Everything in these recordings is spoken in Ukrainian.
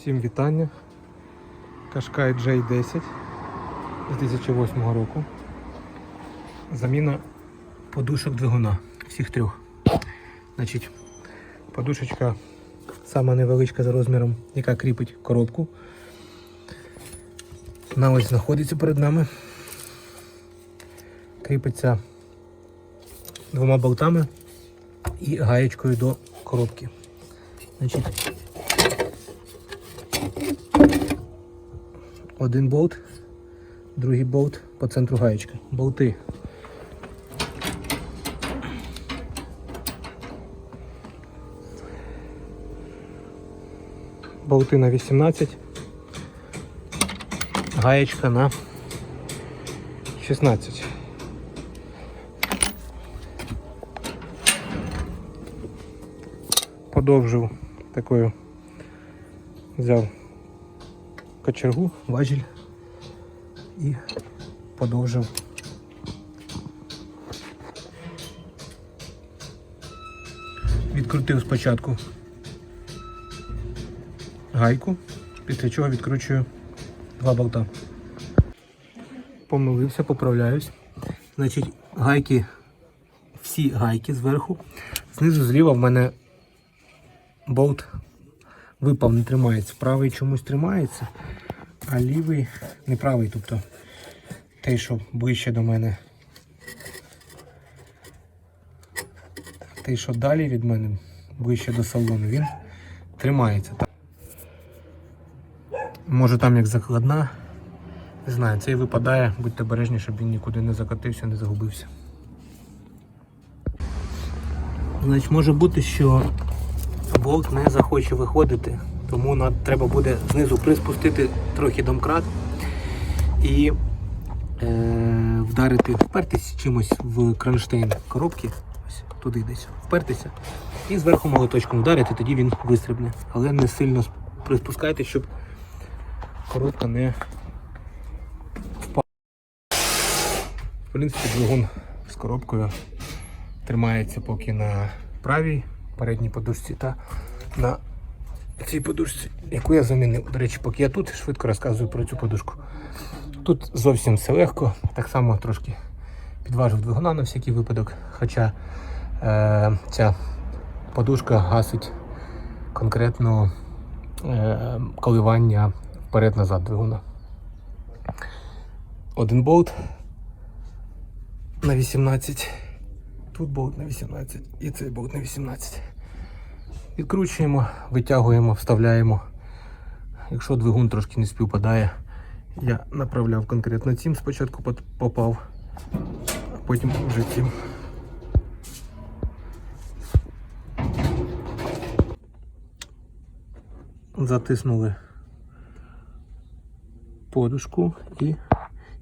Всім вітання. Кашкай J10 2008 року. Заміна подушок двигуна. Всіх трьох. Значить, подушечка сама невеличка за розміром, яка кріпить коробку. Вона ось знаходиться перед нами. Кріпиться двома болтами і гаєчкою до коробки. Значить, один болт, другий болт по центру гаєчки. Болти. Болти на 18, гаєчка на 16. Подовжив такою, взяв кочергу, важіль і подовжив. Відкрутив спочатку гайку, після чого відкручую два болта. Помилився, поправляюсь. Значить, гайки, всі гайки зверху. Знизу зліва в мене болт випав, не тримається. Правий чомусь тримається, а лівий не правий, тобто той, що ближче до мене. Той, що далі від мене, ближче до салону, він тримається. Може там як закладна. Не знаю, цей випадає, будьте обережні, щоб він нікуди не закотився, не загубився. Значить, може бути, що болт не захоче виходити, тому треба буде знизу приспустити трохи домкрат і е, вдарити, впертись чимось в кронштейн коробки, ось туди десь, впертися, і зверху молоточком вдарити, тоді він вистрибне. Але не сильно приспускайте, щоб коробка не впала. В принципі, двигун з коробкою тримається поки на правій передній подушці та на цій подушці, яку я замінив. До речі, поки я тут швидко розказую про цю подушку. Тут зовсім все легко, так само трошки підважив двигуна на всякий випадок, хоча е, ця подушка гасить конкретно е, коливання вперед-назад двигуна. Один болт на 18. Тут болт на 18 і цей болт на 18. Відкручуємо, витягуємо, вставляємо. Якщо двигун трошки не співпадає, я направляв конкретно цим, спочатку попав, а потім вже цим. Затиснули подушку і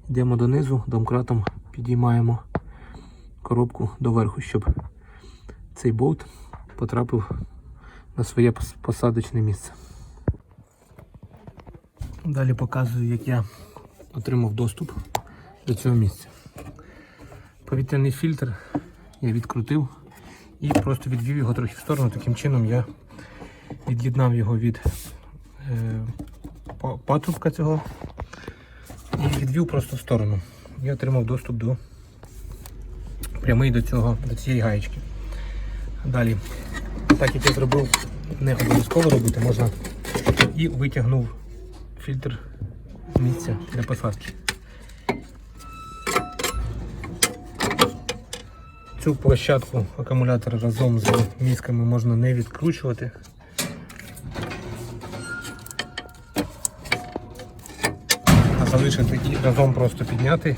йдемо донизу, домкратом підіймаємо коробку доверху, щоб цей болт потрапив на своє посадочне місце. Далі показую, як я отримав доступ до цього місця. Повітряний фільтр я відкрутив і просто відвів його трохи в сторону. Таким чином я від'єднав його від е, патрубка цього і відвів просто в сторону. Я отримав доступ до прямий до цього, до цієї гаєчки. Далі, так як я зробив, не обов'язково робити, можна і витягнув фільтр місця для посадки. Цю площадку акумулятора разом з місками можна не відкручувати. А залишити і разом просто підняти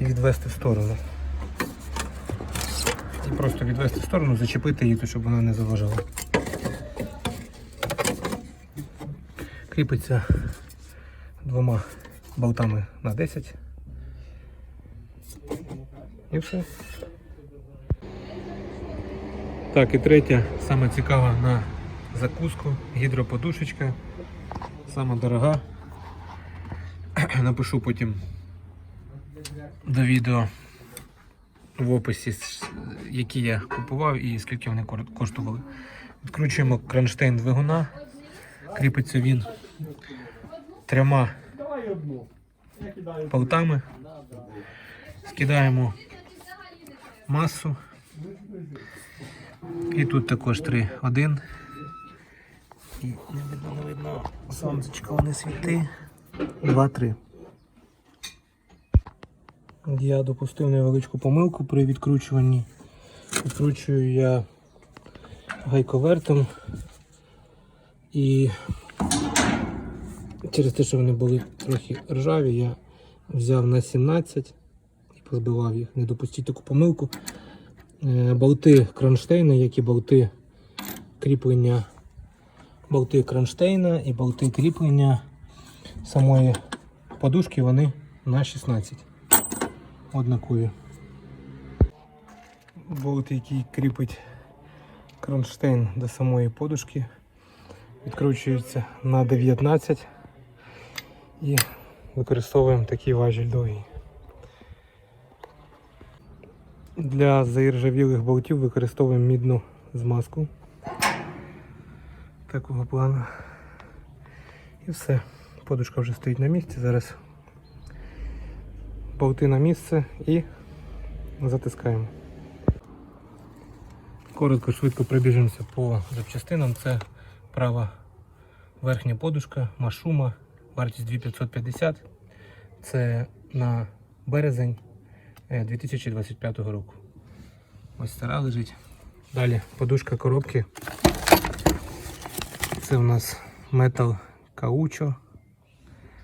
і відвести в сторону. І просто відвести в сторону, зачепити її, щоб вона не заважала. Кріпиться двома болтами на 10. І все. Так, і третя, саме цікава на закуску, гідроподушечка. Сама дорога. Напишу потім до відео в описі, які я купував і скільки вони коштували. Відкручуємо кронштейн двигуна. Кріпиться він трьома болтами. Скидаємо масу. І тут також три. Один. І не видно, не видно. Сонечко не світи. Два-три. Я допустив невеличку помилку при відкручуванні. Відкручую я гайковертом і через те, що вони були трохи ржаві, я взяв на 17 і позбивав їх. Не допустіть таку помилку. Е, Болти кронштейна, як і болти кріплення, болти кронштейна і болти кріплення самої подушки, вони на 16 однакові. Болт, який кріпить кронштейн до самої подушки, відкручується на 19 і використовуємо такий важіль довгий. Для заіржавілих болтів використовуємо мідну змазку такого плану. І все. Подушка вже стоїть на місці. Зараз болти на місце і затискаємо. Коротко, швидко пробіжимося по запчастинам. Це права верхня подушка, машума, вартість 2550. Це на березень е, 2025 року. Ось стара лежить. Далі подушка коробки. Це у нас метал каучо.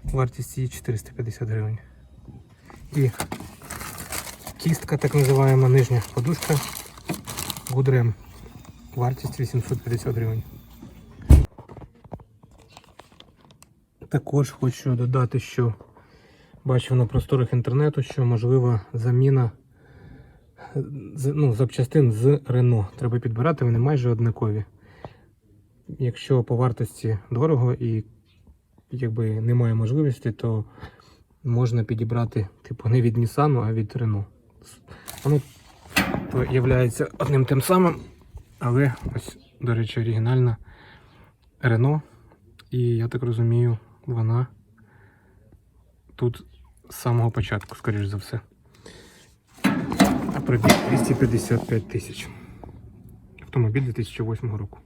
Вартість її 450 гривень. І кістка, так називаємо нижня подушка. Гудрем. Вартість 850 гривень. Також хочу додати, що бачив на просторах інтернету, що можлива заміна ну, запчастин з Рено. Треба підбирати, вони майже однакові. Якщо по вартості дорого і якби немає можливості, то можна підібрати типу не від Nissan, а від Renault. Воно є одним тим самим, але ось, до речі, оригінальна Renault. І я так розумію, вона тут з самого початку, скоріш за все. А пробіг 255 тисяч. Автомобіль 2008 року.